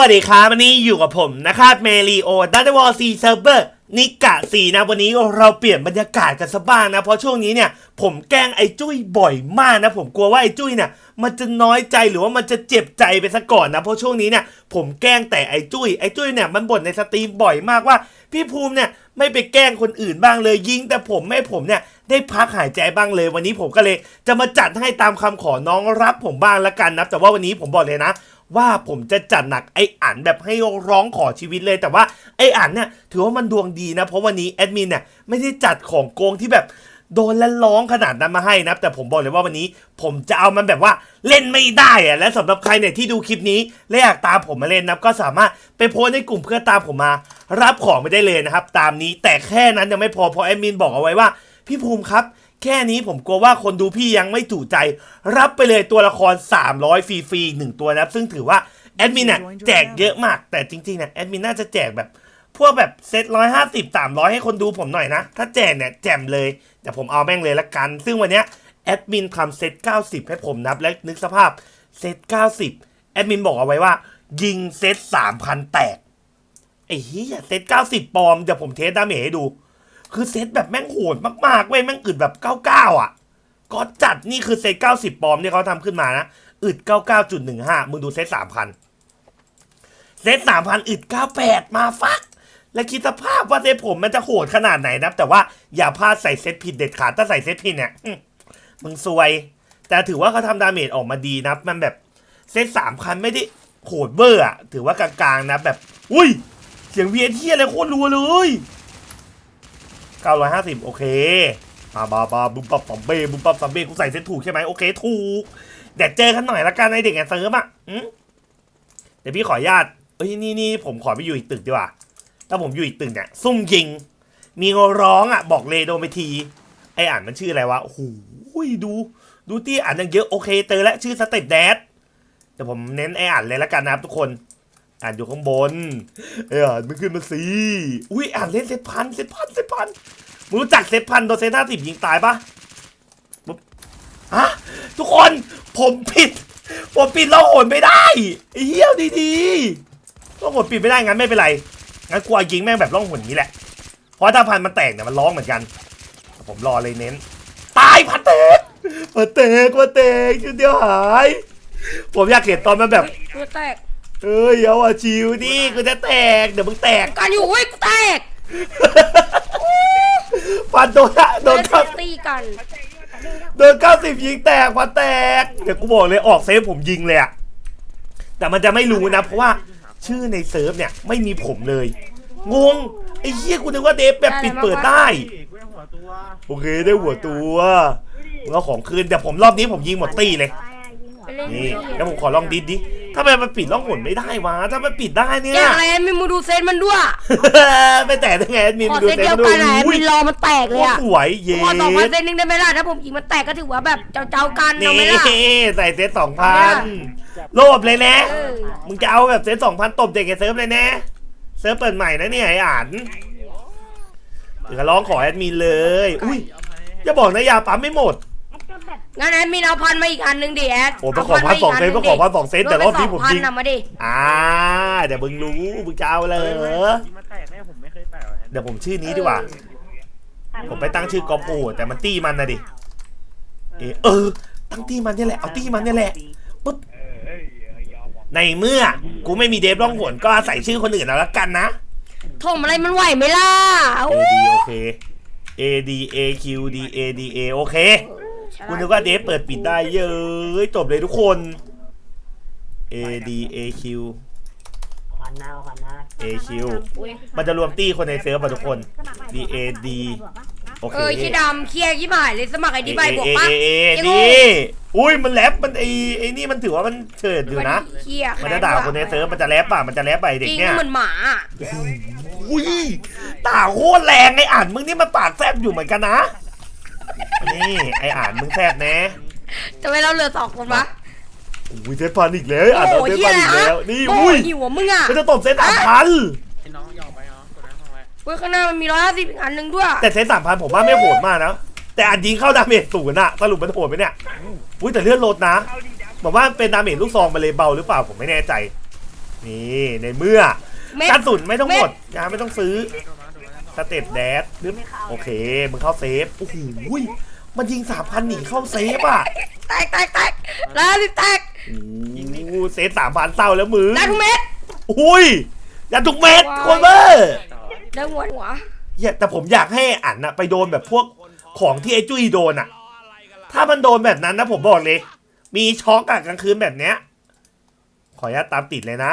วัสดีครับวันนี้อยู่กับผมนะครับเมลีโอดัตวอลซีเซิร์ฟเวอร์นิกะสีนะวันนี้เราเปลี่ยนบรรยากาศกันสักบ้างนะ เพราะช่วงนี้เนี่ยผมแกล้งไอ้จุ้ยบ่อยมากนะ ผมกลัวว่าไอ้จุ้ยเนี่ยมันจะน้อยใจหรือว่ามันจะเจ็บใจไปซะก่อนนะเพราะช่วงนี้เนี่ยผมแกล้งแต่ไอ้จุ้ยไอ้จุ้ยเนี่ยมันบ่นในสตรีมบ่อยมากว่า พี่ภูมิเนี่ยไม่ไปแกล้งคนอื่นบ้างเลยยิง แต่ผมไม่ผมเนี่ยได้พักหายใจบ้างเลย วันนี้ผมก็เลยจะมาจัดให้ตามคำขอน้องรับผมบ้างละกันนะแต่ว่าวันนี้ผมบอกเลยนะ ว่าผมจะจัดหนักไอ้อันแบบให้ร้องขอชีวิตเลย แต่ว่าไอ้อันเนี่ยถือว่ามันดวงดีนะ เพราะวันนี้แอดมินเนี่ยไม่ได้จัดของโกงที่แบบโดนและร้องขนาดนั้นมาให้นะแต่ผมบอกเลยว่าวันนี้ ผมจะเอามันแบบว่าเล่นไม่ได้อะและสำหรับใครเนี่ยที่ดูคลิปนี้และอยากตามผมมาเล่นนะก็สามารถไปโพสในกลุ่มเพื่อตามผมมา รับของไม่ได้เลยนะครับ ตามนี้แต่แค่นั้นยังไม่พอเพราะแอดมินบอกเอาไว้ว่า พี่ภูมิครับ แค่นี้ผมกลัวว่าคนดูพี่ยังไม่ถูกใจ รับไปเลยตัวละคร 300 ฟรีๆหนึ่งตัวนะครับซึ่งถือว่าแอดมินเนี่ยแจกเยอะมาก แต่จริงๆเนี่ยแอดมินน่าจะแจกแบบ พวกแบบเซตร้อยห้าสิบสามร้อยให้คนดูผมหน่อยนะ ถ้าแจกเนี่ยแจมเลย แต่ผมเอาแม่งเลยละกัน ซึ่งวันเนี้ยแอดมินทำเซต90ให้ผมนับและนึกสภาพเซต90แอดมินบอกเอาไว้ว่า ยิงเซต3,000แตกไอ้เหี้ยเซต90ปลอมเดี๋ยวผมเทสดาเมจให้ดู คือเซตแบบแม่งโหดมากๆเว้ยแม่งอึดแบบ99อะก็จัดนี่คือเซต90ปอมที่เขาทำขึ้นมานะอึด99.15มึงดูเซต3,000เซต3,000อึด98มาฟัก และคิดสภาพว่าเซตผมมันจะโหดขนาดไหนนะแต่ว่าอย่าพลาดใส่เซตผิดเด็ดขาดถ้าใส่เซตผิดเนี่ยมึงซวย แต่ถือว่าเขาทำดาเมจออกมาดีนะมันแบบเซต3,000ไม่ได้โหดเบอร์อะถือว่ากลางๆนะแบบ อุ้ย เสียงเวียนเทียอะไรโคตรรัวเลย 950 โอเคมาบาบาบุมปับปัมเบ้บุมปับปัมเบ้กูใส่เซตถูกใช่ไหมโอเคถูกเดี๋ยวเจอกันหน่อยละกันไอเด็กแอนเซิร์ฟอะเดี๋ยวพี่ขออนุญาตเอ้ยนี่นี่ผมขอไปอยู่อีกตึกดีกว่าถ้าผมอยู่อีกตึกเนี่ยซุ่มยิง มีร้องอะ บอกเลโดนไปที ไออ่านมันชื่ออะไรวะโอ้โหดู ดูที่อ่านยังเยอะโอเคเจอแล้วชื่อสเต็ปแดดเดี๋ยวผมเน้นไออ่านเลยละกันนะครับทุกคน อ่านอยู่ข้างบนเอออ่านมันขึ้นมาสิอุ้ยอ่านเล่นเซตพันเซตพันเซตพันมึงรู้จักเซตพันโดนเซตห้าสิบยิงตายปะปุ๊บฮะทุกคนผมผิด ผมปิดล่องหนไม่ได้ไอ้เหี้ยดีๆล่องหนปิดไม่ได้งั้นไม่เป็นไรงั้นกลัวยิงแม่งแบบล่องหนนี้แหละเพราะถ้าพันมันแตกเนี่ยมันร้องเหมือนกัน ผมรอเลยเน้น ตายพันเตกพันเตกพันเตกชุดเดียวหาย ผมอยากเห็นตอนมันแบบกูแตก เอ้ยเอาอะชิวดิกูจะแตกเดี๋ยวมึงแตกกันอยู่เว้ยกูแตกฟันโดนอะโดนแล้วเก้าตีกันโดนเก้าสิบยิงแตกฟันแตก เดี๋ยวกูบอกเลยออกเซฟผมยิงเลยอะแต่มันจะไม่รู้นะ เพราะว่าชื่อในเซิร์ฟเนี่ยไม่มีผมเลย งง ไอ้เหี้ยกูนึกว่าเดฟแบบปิดเปิดได้เว้ยหัวตัวโอเคได้หัวตัวมึงเอาของคืนแต่ผมรอบนี้ผมยิงหมดตี้เลย ไปเล่นนี่ที่แล้วผมขอลองดิดดิ ทำไมมันปิดล่องหนไม่ได้วะ ถ้ามันปิดได้เนี่อยย่างไรมีมูดูเซตมันด้วย ไม่แตกได้ไงแอดมินขอดูเซตเต็เดียวมด้วกัยนไหนอุ้ยมินรอมันแตกเลยโคตรอะสวยเย้ขอสองพันเซตนึงได้ไหมล่ะถ้าผมยิงมันแตกก็ถือว่าแบบเจ้าๆกันนี่เอาไหมล่ะ ใส่เซตสองพันโลภเลยนะ เออ มึงจะเอาแบบเซตสองพันตบเด็กไอ้เซิร์ฟเลยนะเซิร์ฟเปิดใหม่นะเนี่ยไอ้อ่านเดี๋ยวร้องขอแอดมินเลย อุ้ยอย่าบอกนะยาปั๊มไม่หมด งั้นแอดมินเอาพันมาอีกอันหนึงดิแอดโอ้ไปขอพันสองเซตไปขอพันสองเซตแต่รอบนี้ผมยิงโดนไปสอพันน่ะมาดิอ่าเดี๋ยวมึงรู้มึงจะเอาเลยยิงมาแตกแน่ผมไม่เคยแตกเดี๋ยวผมชื่อนี้ดีกว่า ผมไปตั้งชื่อกอปูแต่มันตี้มันนะดิเออเออ ตั้งตี้มันนี่แหละเอาตี้มันนี่แหละปุ๊บในเมื่อกูไม่มีเดฟร่องหนก็อาศัยชื่อคนอื่นเอาละกันนะ ถมอะไรมันไหวไหมล่ะ A โอ้ D โอเค A D A Q D A D A โอเค คุณนึกว่าเดฟเปิดปิดได้เย้ยจบเลยทุกคน A D A Q ขวัญหน้าขวัญหน้า A Q อุ๊ยมันจะรวมตี้คนในเซิร์ฟอะทุกคน D A D โอเคเออขี้ดำเครียดขี้หมายเลยสมัครไอดีใบบวกปะเอเอเอไอ้โง่นี่อุ้ยมันแรปมันไอไอนี่มันถือว่ามันเฉิดอยู่นะเครียดมันจะด่าคนในเซิร์ฟมันจะแรปป่ะมันจะแรปไปเด็จกริงเนี่ยเหมือนหมาอุ้ยด่าโคตรแรงไออ่านมึงนี่มันปากแซบอยู่เหมือนกันนะ นี่ไออ่านมึงแซบแนะทำไมเราเหลือสองคนวะอุ้ยเซฟพันอีกแล้วอ่านเอาเซฟพันอีกแล้ว นี่โอ้อุ้ยหิวอะมึงอะมันจะตบเซฟสามพันไอ้น้องยอมไปเนาะกดน้ำทำไมเฮ้ยข้างหน้ามันมีร้อยห้าสิบอีกอันหนึ่งด้วย แต่เซฟสามพันผมว่าไม่โหดมากนะ แต่อันยิงเข้าดาเมจศูนย์อะสรุปมันโหดไหมเนี่ยอุ้ยแต่เลือดลดนะบอกว่าเป็นดาเมจลูกซองมาเลยเบาหรือเปล่าผมไม่แน่ใจ นี่ในเมื่อเม็ดกระสุนไม่ต้องเม็ดหมดยาไม่ต้องซื้อโดนมาโดนมาสเต็ปแดดปึ๊บโอเคมึงเข้าเซฟโอ้โหย มันยิงสามพันหนีเข้าเซฟอะแตกแตกแตกแล้วรีบแตกโอ้โหเซฟสามพันเศร้าแล้วมึงได้ทุกเม็ดอุ้ยอย่าทุกเม็ดโคนเบอร์ได้หัวหัวเหี้ยแต่ผมอยากให้อันน่ะไปโดนแบบพวกของที่ไอ้จุ้ยโดนอะ ถ้ามันโดนแบบนั้นนะผมบอกเลย มีช็อกอะกลางคืนแบบเนี้ย ขออนุญาตตามติดเลยนะ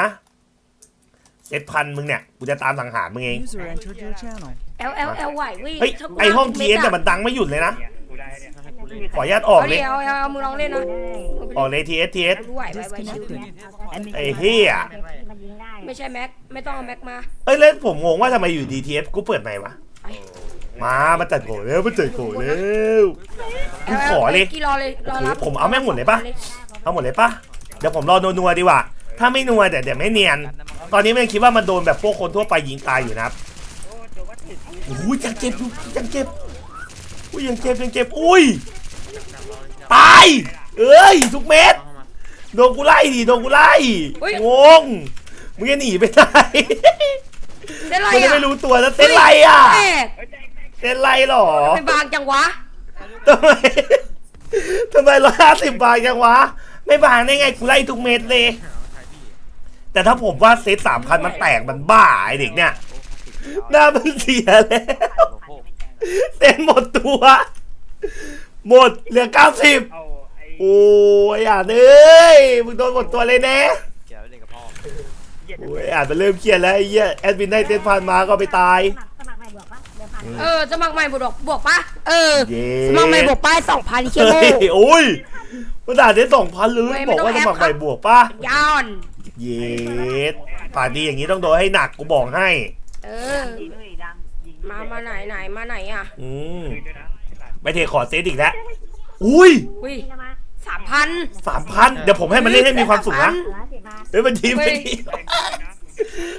เซตพันมึงเนี่ยกูจะตามสังหารมึงเอง User entered your channel. เอลเอลเอลไหวเว้ยเฮ้ยถ้ากูไอห้องได้ทีทุกเอม็ดแต่มันดังไม่หยุดเลยนะ กูได้เนี่ยให้กูเล่นขออนุญาตออกเอาเลดิยเอาเอาเอามึงลองเล่นนะออกเลยทีเอสทีเอสดูไหวไหวไหวชิว Disconnected. ไอ้เฮียมันยิงได้ไม่ใช่แม็ก ไม่ต้องเอาแม็กมา เอ้ยแล้วผมงงว่าทำไมอยู่ดีทีเอสกูเปิดไหนวะไปมามาจัดโกแล้วมาจัดโกแล้ว กูขอเลยกี่รอเลยรอรับโอเคผมเอาแม่งหมดเลยปะ เอาหมดเลยปะเดี๋ยวผมรอนัวๆดีกว่า ถ้าไม่นัวเดี๋ยวเดี๋ยวไม่เนียน ตอนนี้มันคิดว่ามันโดนแบบพวกคนทั่วไปยิงตายอยู่นะครับโอ้ยยังเจ็บอยู่ยังเจ็บ อุ้ยยังเจ็บยังเจ็บอุ้ยตายเอ้ยทุกเม็ดเข้ามาโดนกูไล่ดิโดนกูไล่งงมึงจะหนีไปไหนเส้นไรมันจะอะไม่รู้ตัวแล้วเต้นไรอะแตกเต้นไรหรอไม่บางจังวะ ทำไมทำไมร้อยห้าสิบบาทยังวะ ไม่บางได้ไงกูไล่ทุกเม็ดเลย แต่ถ้าผมว่าเซตสามพันมันแตกมันบ้าไอเด็กเนี่ยหน้ามันเสียแล้ว เต้นหมดตัว หมดเหลือเก้าสิบเอาไอ้โอ้ยอ่านเอ้ยมึงโดนหมดตัวเลยแน่โอ้ยอ่านมันเริ่มเครียดแล้วไอ้เหี้ยแอดมินได้เต้นพันมาก็ไปตายสมัครใหม่บวกปะเดี๋ยวผ่านเออสมัครใหม่บวกบวกปะเออเย้ สมัครใหม่บวกป้ายสองพันเคเฮ้โมยโอ้ยมันด่าได้สองพันเลยเว้ยบอกว่าไม่สต้องมัครใหม่แอปครับบวกป่ะยอน เย็ดป่านดีอย่างนี้ต้องโดนให้หนักกูบอกให้ เออ มา มาไหนไหนมาไหนอะอืมไม่เทขอเซตอีกแล้วอุ้ยอุ้ยนี่นะมาสามพันสามพันเดี๋ยวผมให้มันเล่นให้มีความสุขนะร้อยสิบบาทเฮ้ยมันทีมเฮ้ไม่ยดี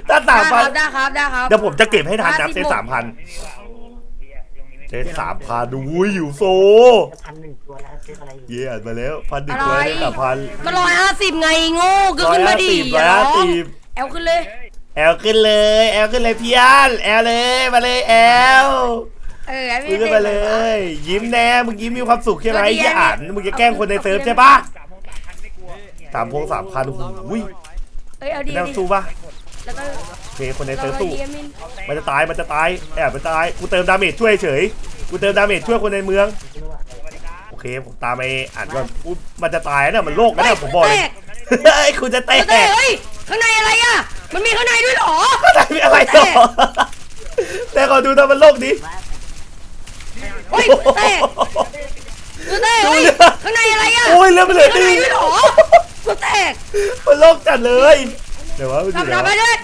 ถ้าสามพันได้ครับได้ครับเดี๋ยวผมจะเก็บให้ทันนะ50เซตสามพันเซตสามพันอุ้ยอยู่โซพันหนึ่งตัวแล้วซื้ออะไรอยู่เย่อ่านมาแล้วพันหนึ่งอะไรตัวได้สามพันก็ร้อยห้าสิบไงโง่ก็ร้อยขึ้นมาห้าดิสิบอร้อยย่าห้าร้องสิบแอลขึ้นเลยแอลขึ้นเลยแอลขึ้นเลยพี่อันแอลเลยมาเลยแอลเออไอ้มึงขึ้นมาเลย ยิ้มแน่มึงยิ้มมีความสุขใช่ไหมที่อ่านมึงจะแกล้งคนในเซิร์ฟใช่ปะสามพงสามพันอุ้ยเอ้ยเอาดีนั่งดิสู้ปะแล้วก็โอเคคนในเราเซิร์ฟไอ้สู้ดีมินมันจะตายมันจะตายแอบมันตายกูเติมดาเมจช่วยเฉยกูเติมดาเมจช่วยคนในเมืองโอเคผมตามไปอ่านก่อนอุ๊ยมันจะตายนะมันโลกนะเนี่ยผมบอกเลยแตกเฮ้ยคุณจะแตกเฮ้ยเฮ้ยข้างในอะไรอะ มันมีข้างในด้วยเหรออะไรมีอะไรต่อแต่ขอดูตอนมันโลกดิเฮ้ยแตกกูแตกเฮ้ยข้างในอะไรอะโอ้ยเรื่องมันเหลยข้างดีในด้วยเหรอกูแตกมันโลกจัดเลยเดี๋ยวว่ามันอยู่ทำไหนทำไปวะเลย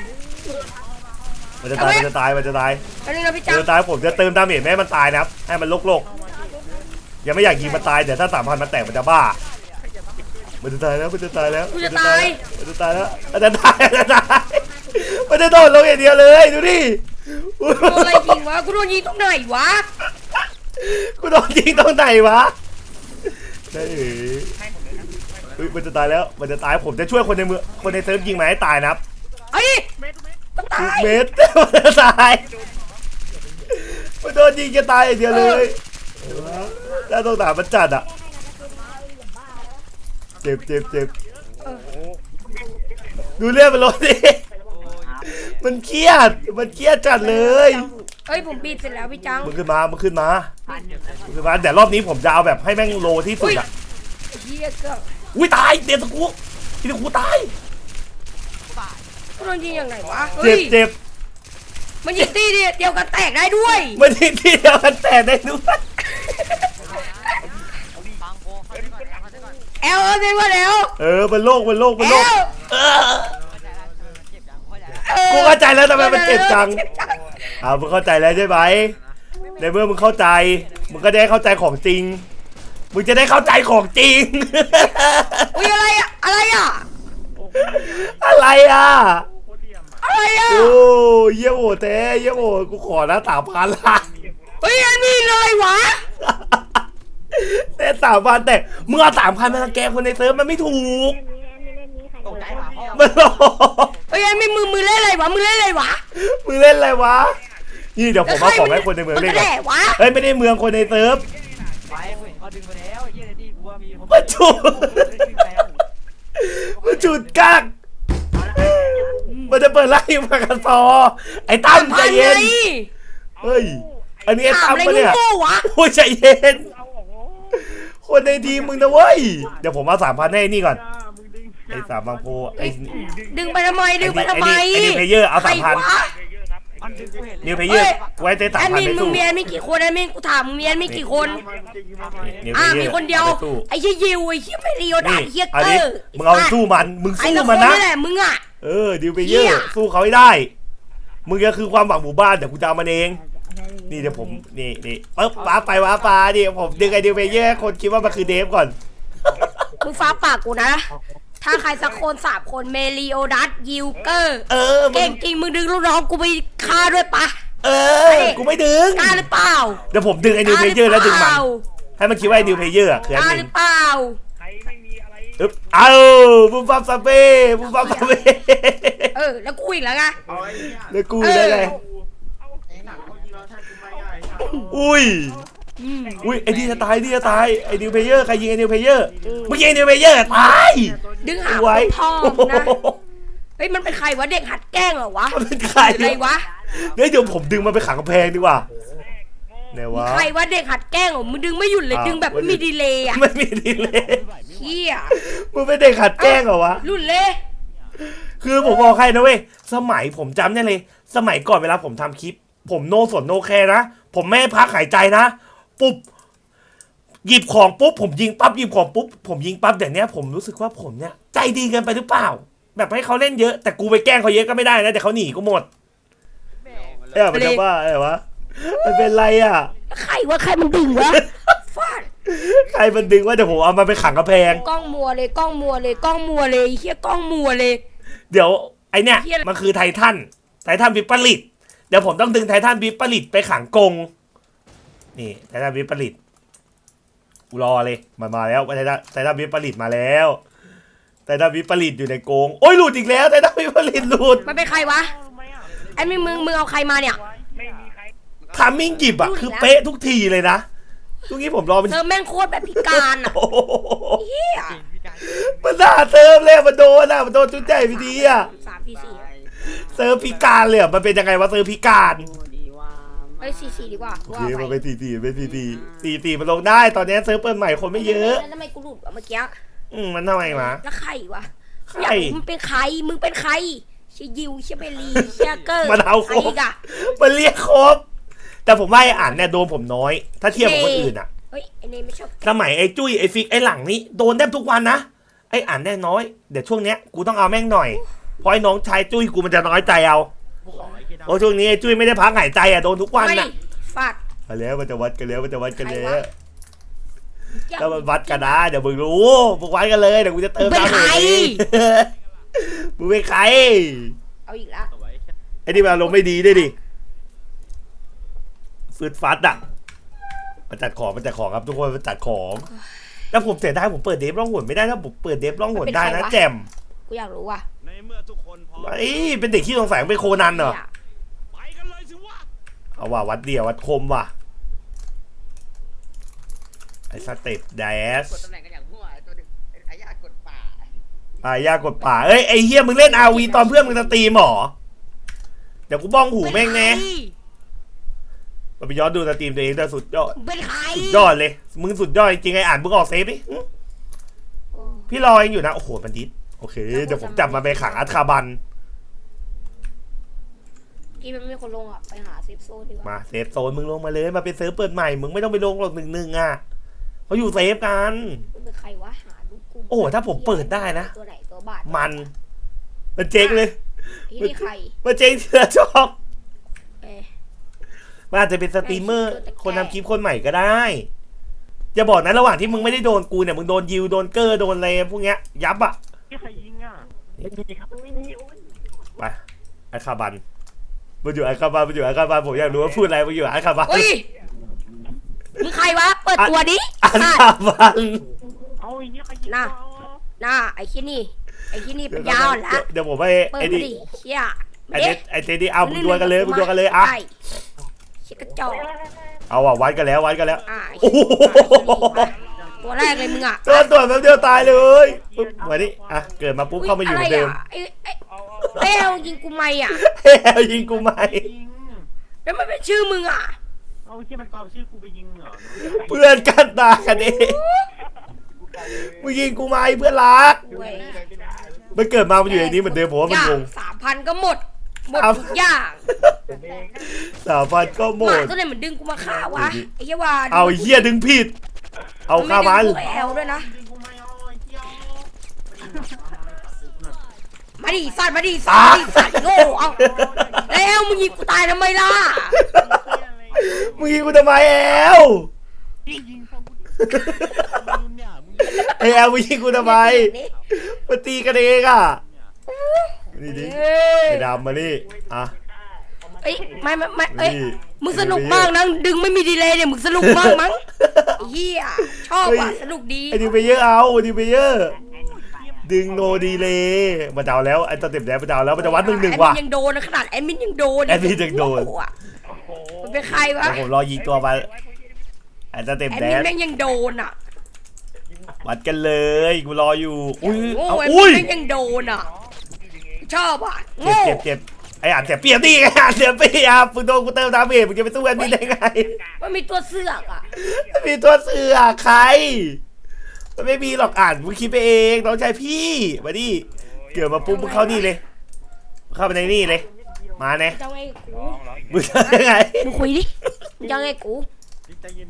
มันจะตายมันจะตายมันจะตายอันนึงนะพี่เอจังอตายผมจะเติมดาเมจไม่ให้มันตายนะครับให้มันโลกโลกยังไม่อยากยิงมันตายเดี๋ยวถ้าสามพันมันแตกมันจะบ้า มันจะตายแล้วมันจะตายแล้วกูจะตาย มันจะตายแล้วมันจะตายมันจะตายมันจะโดนลงอย่างเดียวเลยดูดิกูโดนอะไรยิงวะกูโดนยิงตรงไหนวะกูโดนยิงตรงไหนวะได้เอ๋เฮ้ยมันจะตายแล้วมันจะตายผมจะช่วยคนในเมืองคนในเซิร์ฟยิงมาให้ตายนะครับไอ้ยต้องตาทุกยเม็ดมันจะตายมันโดนยิงจะตายอย่างเดียวเลยถ้าต้องตามมันจัดอะเจ็บเจ็บเจ็บดูเลือดมันลดดิมันเครียด มันเครียดจัดเลยเอ้ยผมบีบเสร็จแล้วพี่จังมึงขึ้นมามึงขึ้นมามึงขึ้นมาแต่รอบนี้ผมจะเอาแบบให้แม่งโลที่สุดอะเฮียเกือบอุ้ยตายเดี๋ยวตะกูที่ตะกูตายกูโดนยิงอย่างไหนวะเจ็เฮ้บยเจ็บมันยิงตีเดียวกันแตกได้ด้วย มันที่ที่เดียวกันแต่ได้ด้วย แอลเออเป็นว่าแล้วเออมันโลกมันโลกมันโลกแอลเออกูเข้าใจแล้วทำไมมันเจ็บจังอ่ามึงเข้าใจแล้วใช่ไหมในเมื่อมึงเข้าใจ มึงก็ได้เข้าใจของจริง มึงจะได้เข้าใจของจริง อุ้ยอะไรอะอะไรอะอะไรอะโคตรเทียมอะ อะไรอะโอ้เยี่ยมโหดแท้เยี่ยมโหดกูขอนะสามพันละ เฮ้ยอันนี้เลยวะ แต่สามพันแต่ มึงเอาสามพันมารังแกคนในเซิร์ฟมันไม่ถูกเล่นนี้เล่นนี้ใครโดนมันหลอกไปฮ้ยไอ้ไม่มือมือเล่นอะไรวะมือเล่นอะไรวะมึงเล่นอะไรวะ นี่เดี๋ยวผมเอาของให้คนในเมืองมันเล่นก็ก่อนแด่วะเฮ้ยไม่ได้เมืองคนในเซิร์ฟ ไปกูเห็นเขาดึงไปแล้วไอ้เหี้ยในที่กูว่ามีมาจุดมาจุดกักมันจะเปิดไล่มากระซอ ไอ้ตั้มใจเย็น เฮ้ย อันนี้ไอ้ถามตั้มอะไรปะเนี่ย โง่ๆวะ โอ้ยใจเย็น คนในทีมมึงนะเว้ย เดี๋ยวผมเอาสามพันให้นี่ก่อน ไอ้สามบางโพไอ้ดึงไปทำไมดึงไปทำไมไอ้นี่ไอ้นี่เพลเยอร์เอาใคร3,000วะมันดึงกูเห็นนิวเพเยอร์ไว้ใจสามแอดพันมินไปมึงสู้ เมียนมีกี่คนแอดมินกูถามมึงเมียนมีกี่คน นิวเพอ่าเยอมีร์คนเดียว อาไปสู้ไอ้เหี้ยยิวไอ้เหี้ยไม่ได้โยดานี่ไอ้เหี้ยเอาเกดิอร์มึงเอาไปสู้มัน มึงไอ้สู้ตะคมันนนะ นี่แหละมึงอะ เออดิวเพเยอเหี้ร์ย สู้เขาให้ได้ มึงก็คือความหวังหมู่บ้านเดี๋ยวกูจะเอามันเอง นี่เดี๋ยวผมนี่นี่ปึ๊บว้าไปว้าปลาดิผมดึงไอ้ดิวเพเยอร์ให้คนคิดว่ามันคือเดฟก่อน มึงฟ้าปากกูนะ ถ้าใครสักคนสามคนเมลิโอดัสยิวเกอร์ เออมึเก่งงจริงมึงดึงลูกน้องกูไปฆ่าด้วยปะเออ กูไม่ดึงกล้าหรือเปล่าเดี๋ยวผมดึงไอ้ดิวเพเยอร์แล้วดึงมันให้มันคิดว่าไอ้ดิวเพเยอร์คืออักนล้าหหนึ่รืงอเปล่าอึ๊บเอาบุ้มบัมซาเป้บุ้มบัมซาเป้เออ แล้วกูอีกแล้วไงแล้วกูได้ไงอุ้ย อืมอุ้ยไอ้นี่จะตายไอ้นี่จะตายไอ้นิวเพเยอร์ใครยิงไอ้นิวเพเยอร์เมื่อกี้ไอ้นิวเพเยอร์ตายดึงหาไว้คนทองนะเฮ้ยมันเป็นใครวะเด็กหัดแกล้งเหรอวะมันเป็นใครอะไรวะเดี๋ยวเดี๋ยวผมดึงมันไปขังกำแพงดีกว่าไหนวะใครวะเด็กหัดแกล้งเหรอมึงดึงไม่หยุดเลยอ้าวดึงแบบไม่มีดีเลย์อะไม่มีดีเลยเฮียมึงเป็นเด็กขัดแกล้งเหรอวะหลุดเลยคือผมบอกใครนะเว้ยสมัยผมจำได้เลย สมัยก่อนเวลาผมทำคลิป ผมโนสนโนแคร์นะ ผมไม่ให้พักหายใจนะ ปุ๊บ หยิบของปุ๊บผมยิงปั๊บหยิบของปุ๊บผมยิงปั๊บอย่างเนี้ยผมรู้สึกว่าผมเนี่ยใจดีเกินไปหรือเปล่า แบบให้เขาเล่นเยอะ แต่กูไปแกล้งเขาเยอะก็ไม่ได้นะแต่เขาหนีกูหมดเอ้ยมันจะว่าอะไรวะมันเป็นไรอะ ใครวะใครมันดึงวะฟาดใครมันดึงว่าเดี๋ยวผมเอามาไปขังกระแพงกล้องมัวเลยกล้องมัวเลยกล้องมัวเลยเฮียกล้องมัวเลย เดี๋ยวไอเนี่ยเหี้ยอะไรมันคือไททันไททันวิปริต เดี๋ยวผมต้องดึงไททันวิปริตไปขังกรงนี่ไททันวิปริตกูรอเลยมันมาแล้วไททันไททันวิปริตมาแล้วไททันวิปริตอยู่ในกรงโอ้ยหลุดอีกแล้วไททันวิปริตหลุดมันเป็นใครวะไอ้มึงมึงมึงเอาใครมาเนี่ยทามมิ่งจิบอะหลุดคือแล้วเป๊ะทุกทีเลยนะทุกนี้ผมรอเป็นเธอแม่งโคตรแบบพิการอะโอ้โหเฮียมันด่าเติมเลยมันโดนอะมันโดนจุดใหญ่พี่ดีอะสามสี่สี่ เซิร์ฟพิการเลยอะมันเป็นยังไงวะเซิร์ฟพิการ เอ้ยสี่สี่ดีกว่าโอว่าเคไปมันเป็นสี่สี่เป็นสี่สี่สี่สี่มันลงได้ตอนนี้เซิร์ฟเปิดใหม่คนไม่เยอะ แล้วทำไมกูหลุดวะเมื่อกี้อืมมันทำไมวะแล้วใครวะใคร อยากรู้มึงเป็นใครมึงเป็นใครเชียยิวเชียเบลีเชียเกอร์มันเอาคใครรบอีกอะมันเรียกครบ แต่ผมว่าไอ้อ่านเนี่ยโดนผมน้อย ถ้าเทียบกับคนอื่นอะเฮ้ยไอ้นี่ไม่ชอบสมัยไอ้จุ้ยไอ้ฟิกไอ้หลังนี่โดนแทบทุกวันนะไอ้อ่านได้น้อยเดี๋ยวช่วงเนี้ยกูต้องเอาแม่งหน่อย เพราะไอ้น้องชายจุ้ยกูมันจะน้อยใจเอาเพราะช่วงนี้ไอ้จุ้ยไม่ได้พักหายใจอะโดนทุกวันไม่อะฟาดมาแล้วมันจะวัดกันแล้วมันจะวัดกันแล้ใครววะถ้ามันวัดกันนะเดี๋ยวมึงรู้มึงวัดกันเลยเดี๋ยวกูจะเติมเป็นดาวใครเองมึงเป็นใครเอาอีกแล้วไอ้นี่มันอารมณ์ไม่ดีด้วยดิฟืดฟัดอะมาจัดของมาจัดของครับทุกคนมาจัดของแล้วผมเสียดายผมเปิดเดฟร่องหนไม่ได้ถ้าผมเปิดเดฟร่องหนได้นะแจมกูอยากรู้ว่ะใน เมื่อทุกคนพร้อมไอ้ยเป็นเด็กขี้สงสัยเป็นโคนันเหรอเนี่ยไปกันเลยสิวะเอาว่ะวัดเดียววัดคมว่ะไอ้สเต็ปแดสกดตำแหน่งกันอย่างมั่วไอ้ตัวหนึงไอ้ไอ้ยากดป่าอายากดป่าเอ้ยไอ้เฮียมึงเล่นอาวีตอนเพื่อนมึงจะตีหมอเดี๋ยวกูบ้องหูแม่งแน่มาไปย้อนดูสตรีมตัวเองแต่สุดยอดเป็นใครสุดยอดเลย มึงสุดยอดจริงๆไอ้อ่านมึงออกเซฟดิหึพี่รอเองอยู่นะ โอ้โหมันดิด โอเค เดี๋ยวผมจับมาไปขังอัคาบัน พี่มันไม่มีคนลงอะ ไปหาเซฟโซนดีกว่า มาเซฟโซนมึงลงมาเลย มาเป็นเซิร์ฟเปิดใหม่ มึงไม่ต้องไปลงหรอกหนึ่งหนึ่งอะเขาอยู่เซฟกัน มันเป็นใครวะหาลูกกูโอ้ถ้าผมเปิดได้นะ ตัวไหนตัวบาทมันมันเจ๊งเลยพี่นี่ใครมันเจ๊งทีละชอบเอ้ยมันอาจจะเป็นสตรีมเมอร์ไม่ใช่ตัวตะแกรงคนทำคลิปคนใหม่ก็ได้อย่าบอกนะระหว่างที่มึงไม่ได้โดนกูเนี่ยมึงโดนยิวโดนเกอร์โดนอะไรพวกเนี้ยยับอะที่ ใครยิงอะไม่มีครับไม่มีโอ้ยไปอาคาบันมันอยู่อาคาบันมันอยู่อาคาบันผมอยากรู้ว่าพูดอะไรมันอยู่อาคาบันเฮ้ยมึงใครวะ เปิดตัวดิอาอะคาบันเอาไอ้เหี้ยใครยิงน่ะเอาหน้าไอ้ขี้นี่ ไอ้ที่นี่ปัญญาอ่อนละเดี๋ยวผมไปเปิดไอ้มานี่ดิเชี่ยไอ้เด็ดไอ้เจดีเอามึงดวลกันเลยมึงดวลกันเลยอะ ใช่เชี่ยกระจอกเอาอะวัดกันแล้ววัดกันแล้ว อ่าโอ้โห ตัวแรกเลยมึงอะตัวตัวจแป๊บเดียวตายเลยปุ๊บมาดิอะเกิดมาปุ๊บเข้ามาอยู่เหมือนเดิมะไระไอ้ไอ้ไอ้เอายิงกูไม่อะเฮ้ยยิงกูไหมยิงแล้วมันเป็นชื่อมึงอะเอาเชี่ยมันตอบชื่อกูไปยิงเหรอเพื่อนกันตายกันเองมึงยิงกูไหมเพื่อนรักเว้ยมันเกิดมามันอยู่ในนี้เหมือนเดิมผมว่ามันอย่างงงสามพันก็หมดหมดครับทุกอย่างสามพันก็หมหมาดตัวไหนมันดึงกูมาฆ่าวะไอ้เหี้ยวานเอาไอ้เหี้ยดึงผิด เอาข้ามันไดึงกูแอลด้วยนะยิงกูไม่เอาไอ้เจ้ามาดิสัตว์มาดิสัตว์มาดิสัตว์โง่เอาแล้วมึงยิงกูตายทำไมล่ะมึงยิงกูทำไมแอลยิงฟังกูมึงเนี่ยมึงไอแอลมึงยิงกูทำไมมาตีกันเองอะนี่ดิเอ้ยไอ้ดำมานี่อะ เอ้ยไม่ไม่ไม่เอ้ยนี่มึงสนุกมากนะดึงไม่มีดีเลยเนี่ยมึงสนุกมากมั้งไอ้เฮียชอบอะสนุกดีไอ้ดิวไปเยอะเอาไอ้ดิวไปเยอะดึงโนดีเลยมาเดาแล้วไอ้ตัวเต็มแล้วมาเดาแล้วมันจะวัดหนึ่งหนึ่งว่ะ แอดมินยังโดนนะขนาดแอดมินยังโดนแอดมินยังโดน อ้หอะมันเป็นใครวะเดี๋ยวผมรอยิงตัวมาไอ้ตัวเต็มแอดแดมินนแม่งยังโดนอะวัดกันเลยกูรออยู่อุ้ยโง่เอาแอดมิอุ้นยแม่งยังโดนอะชอบอะเจ็บโง่เจ็บเจ็บ ไอ้อ่านเสียเปรียบดิไอ้อ่านเสียเปรียบมึงโดนกูเติมดาเมจมึงจะไปสู้แอดมินได้ไง มันมีตัวเสือกอะไม่มีตัวเสือใคร มันไม่มีหรอกอ่านมึงคิดไปเองน้องชายพี่มาดิเกิดมาปุ๊บมึงเข้านี่เลย เข้าไปในนี่เลย มาแน่จะไงกู มึงจะยังไง มึงคุยดิมึงจะไงกูใจเย็น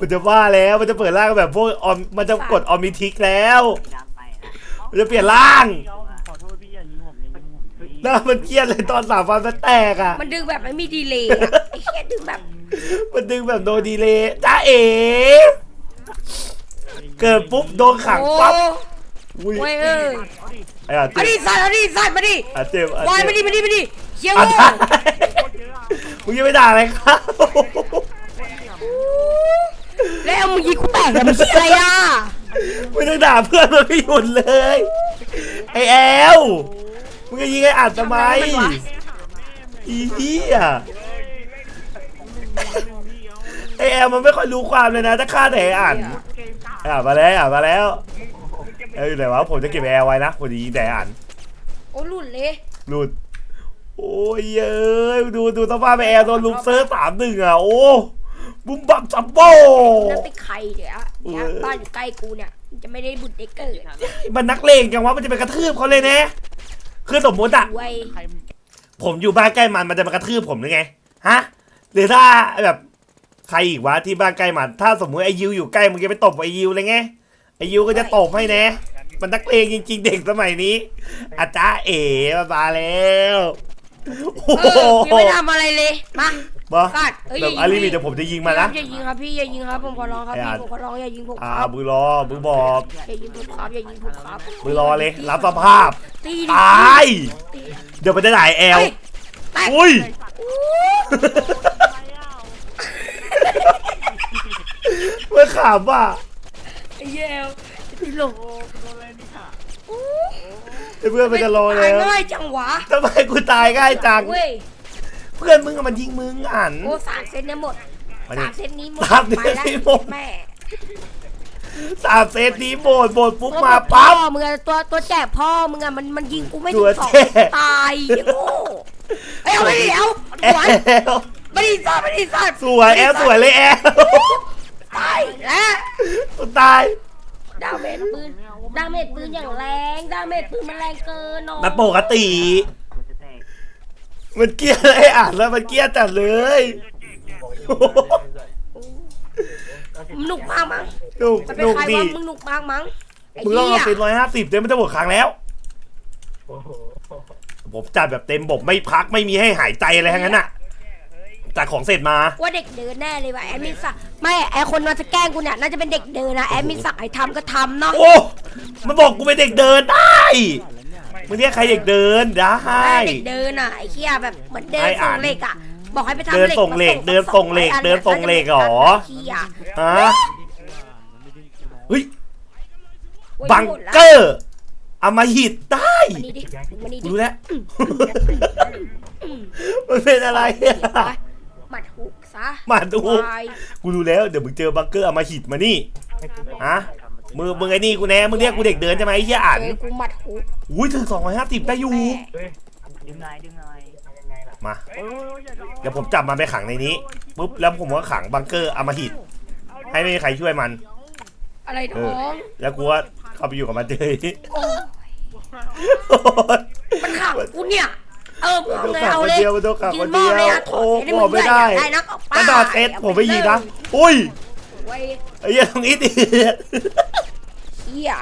มันจะว่าแล้วมันจะเปิดร่างแบบพวกออมมันจะกดออมิทิกแล้ว มันจะเปลี่ยนร่าง หน้ามันเครียดเลยตอนสามฟันมันแตกอะ มันดึงแบบไม่มีดีเลยอะไอ้เหี้ยดึงแบบ มันดึงแบบโดนดีเลยจ้าเอ๋เกิดปุ๊บโดนขังโอ้ปั๊บอุ้ยโอ้ยเอ้ยไอ้อะเอาเจ็ดิบสัตว์เอาดิสัตว์มาดิอะเจ็บอะวายเจ็มาบดิมาดิมาดิเชี่ยอะโง่ได้มึงยังไม่ด่าอะไรครับแล้วมึงยิงกูแตกแต่มันเชี่ยอะไรอะไม่ต้องด่าเพื่อนมันไม่หยุดเลย ไอแอล มึงจะยิงไอ้อัดทำไมอีเหี้ยไอแอลมันไม่ค่อยรู้ความเลยนะถ้าฆ่าแต่ไอ้อันอะมาแล้วอะมาแล้วเอ้ยอยู่ไหนวะผมจะเก็บไอ้แอลไว้นะผมจะยิงแต่ไอ้อันโอ้หลุดเลยหลุดโอ้ยเอ้ยดูดูสภาพไอ้แอลโดนลุมเซิร์ฟสามหนึ่งอะโอ้บุ้มบับจัมโบ้นั่นเป็นใครเดี๋ยวเนี่ยเออบ้านอยู่ใกล้กูเนี่ยจะไม่ได้บุญเด็กเกิดมันนักเลงจังวะมันจะไปกระทืบเขาเลยนะ คือสมมติอะไว้ยใครผมอยู่บ้านใกล้มันมันจะมากระทืบผมหรือไงฮะหรือถ้าแบบใครอีกวะที่บ้านใกล้มัน ถ้าสมมติไอยิวอยู่ใกล้มึงจะไปตบไอยิวเลยไงไอยิวก็จะตบให้แนะ มันนักเลงจริง ๆ เด็กสมัยนี้อาจารย์เอ๋มาแล้วโอ้เอโหอยังไม่ทำอะไรเลย มา มาสัตว์เอ้ยแบบอาริมีเดี๋ยวผมจะยิงมานะ อย่ายิงครับพี่อย่ายิงครับผมขอร้องครับไอ้พี่อาร์ตผมขอร้องอย่ายิงผมอ่าครับมือรอมือบอกอย่ายิงผมครับอย่ายิงผมครับมือรอเลย รับสภาพ ตีดิตาย ตีเดี๋ยวมันจะด่าไอ้แอล เฮ้ยแตกอุ้ยอู้เมื่อขำว่ะไอ้เหี้ยตีหลงอู้ไอ้เพื่อนมันจะรอตาแล้ยวง่ายจังหวะทำไมกูตายง่ายจัง เว้ย เพื่อนมึงอะมันยิงมึงอ่านโอ้สามเซนเนี่ยหมดมาดิ สามเซนนี้หมดสามเซนไปแล้วนี้หมดแม่สามเซตนี้โบดโบดปุ๊บตัวมาพ่อปั๊บมึงอะตัวตัวแจกพ่อมึงอะมันมันยิงกูไม่ตัถึวงสองแจกตายไอ้โง่เอ้ยเอาไปดิเอาแอหวานลไม่ได้ซ่อนไม่ได้ซ่อนสวยแอลสวยเลยแอลตายแล้ว กูตายดาเมจปืนดาเมจปืนอย่างแรง ดาเมจปืนมันแรงเกินเนาะมันปกติ มันเกลียดเลยอ่านแล้วมันเกลียดจัดเลยมึงหนุกมากมั้งหนุกมันหเป็นนุกใครดีวะมึงหนุกมากมั้งไอ้มึงต้องเหี้เอายเป็นร้อยห้าสิบเดี๋ยวมันจะหมดครั้งแล้ว ผมจัดแบบเต็มบบไม่พักไม่มีให้หายใจอะไรทั้งนั้นอะแต่ของเสร็จมา ว่าเด็กเดินแน่เลยว่ะแอดมินสักไม่ไอคนมาจะแกล้งกูเนี่ยน่าจะเป็นเด็กเดินนะแอดมินสักไอทำก็ทำเนาะโอ้ มันบอกกูเป็นเด็กเดินได้ มึงเรียกใครเด็กเดินได้ เด็กเดินอะไอ้เหี้ยแบบเหมือนเดินให้ส่อ่างนเหล็กอะบอกให้ไปทำเดินเหล็กส่งเหล็กมาเดินส่งเหล็กสอเดินส่งเหล็กเหรอเหี้ยฮะเฮ้ยโอ้ยบังหมดละเกอร์เอามาหิดได้มานี่ดิมานี่กูดิรู้แล้วมันเป็นอะไรเห็นอะปะหมัดหุกซะมาดูวาย กูรู้แล้วเดี๋ยวมึงเจอบังเกอร์เอามาหิดมานี่ฮะ มือมึงไอ้นี่กูแน่มึงเรียกกูเด็กเดินใช่ไหมไอ้เหี้ยอ่านเจอกูหมัดหุกอุ้ยถึงสองร้อยห้าสิบได้อยู่แม่ดึงไงดึงไงมาเดี๋ยวผมจับมันไปขังในนี้ปุ๊บแล้วผมก็ขังบังเกอร์เอามาหิดให้ไม่มีใครช่วยมัน อะไรเอท้อองแล้วกูก็เข้าไปอยู่กับมันเลยโอ้ยโอ๊ยมันขังกูเนี่ย เออมึงมันเอาต้องไงขังเอาคนเลยเดียวมันต้องขังยืคนนมเดีอบยวเลยอะถอโอ้ดให้บมึอกงไม่ได้ได้ได้นักเอากระดาษเซตผมไปยีนะอุ้ยไว้ยไอ้เหี้ยตรงนี้ดิ เหี้ย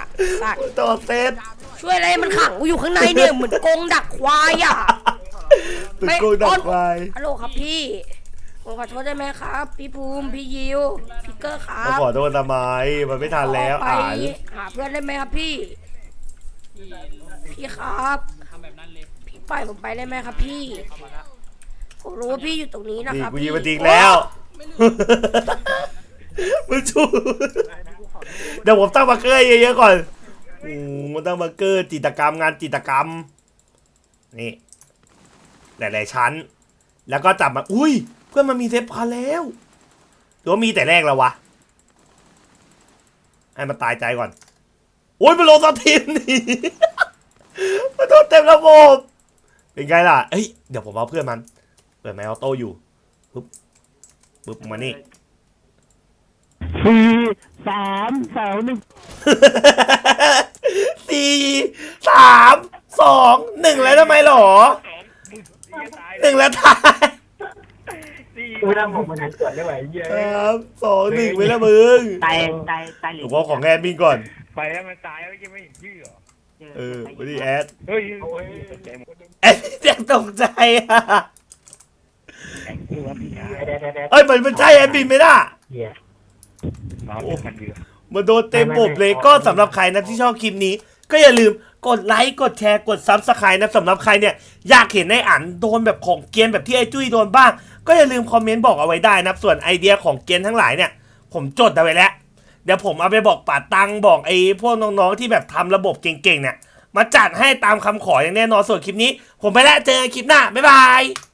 สัตว์ตัวเซตช่วยอะไรมันขังกูอยู่ข้างในเนี่ยเหมือนกรงดักควายอะเป็นกูดักไว้ฮัลโหลครับพี่ผมขอโทษได้ไหมครับ พี่ภูมิพี่ยิวพี่เกอร์ครัมาบขอโทษทำไมมันไม่ทันแล้วขไปอ่านหาเพื่อนได้ไหมครับพี่ พี่ครับพี่ปล่อยผมไปได้ไหมครับพี่ผมรู้ว่าพี่อยู่ตรงนี้นะนี่ครับกูยิงพี่มันทิ้งแล้วมึงชู เดี๋ยวผมตั้งมาร์เกอร์เยอะๆก่อนโอ้ตั้งมาร์เกอร์จิตกรรมงานจิตกรรม นี่ หลายๆชั้น แล้วก็จับมา อุ้ย เพื่อนมันมีเซฟพันแล้วหรือว่ามีแต่แรกแล้ววะ ให้มันตายใจก่อน โอ้ยมันลงสทีมนี่มันโดนเต็มระบบเป็นไงล่ะเอ้ย เดี๋ยวผมเอาเพื่อนมัน เปิดไมค์ออโต้อยู่ ปึ๊บ ปึ๊บมานี่ สี่สามสองหนึ่งสี่สามสองหนึ่งแล้วทำไมหรอหนึ่งแล้วตายกูทำผมมันเกิดได้ไหวเยอะสามสองหนึ่งไปแล้วมึงตายตายตายหลวงพ่อของแอดมินก่อน ไปแล้วมันตายแล้วยังไม่เห็นชื่อเหรอเออวันนี้แอดเฮ้ยโอ้ยตกใจหมดแอดยังตกใจอะดูว่าพี่ชายเอ้ยมันมันใช่แอดมินไหมล่ะ น้องเป็นคนเดียวมันโดนเต็มบบเลยก็สำหรับใครนะที่ชอบคลิปนี้ ก็อย่าลืมกดไลค์กดแชร์กดซับสไครต์นะสำหรับใครเนี่ยอยากเห็นในอันโดนแบบของเกรียนแบบที่ไอ้จุ้ยโดนบ้าง ก็อย่าลืมคอมเมนต์บอกเอาไว้ได้นะส่วนไอเดียของเกรียนทั้งหลายเนี่ย ผมจดเอาไว้แล้ว เดี๋ยวผมเอาไปบอกป่าตังบอกไอ้พวกน้องๆที่แบบทำระบบเก่งๆเนี่ยมาจัดให้ตามคำขออย่างแน่นอนส่วนคลิปนี้ ผมไปแล้วเจอกันคลิปหน้าบ๊ายบาย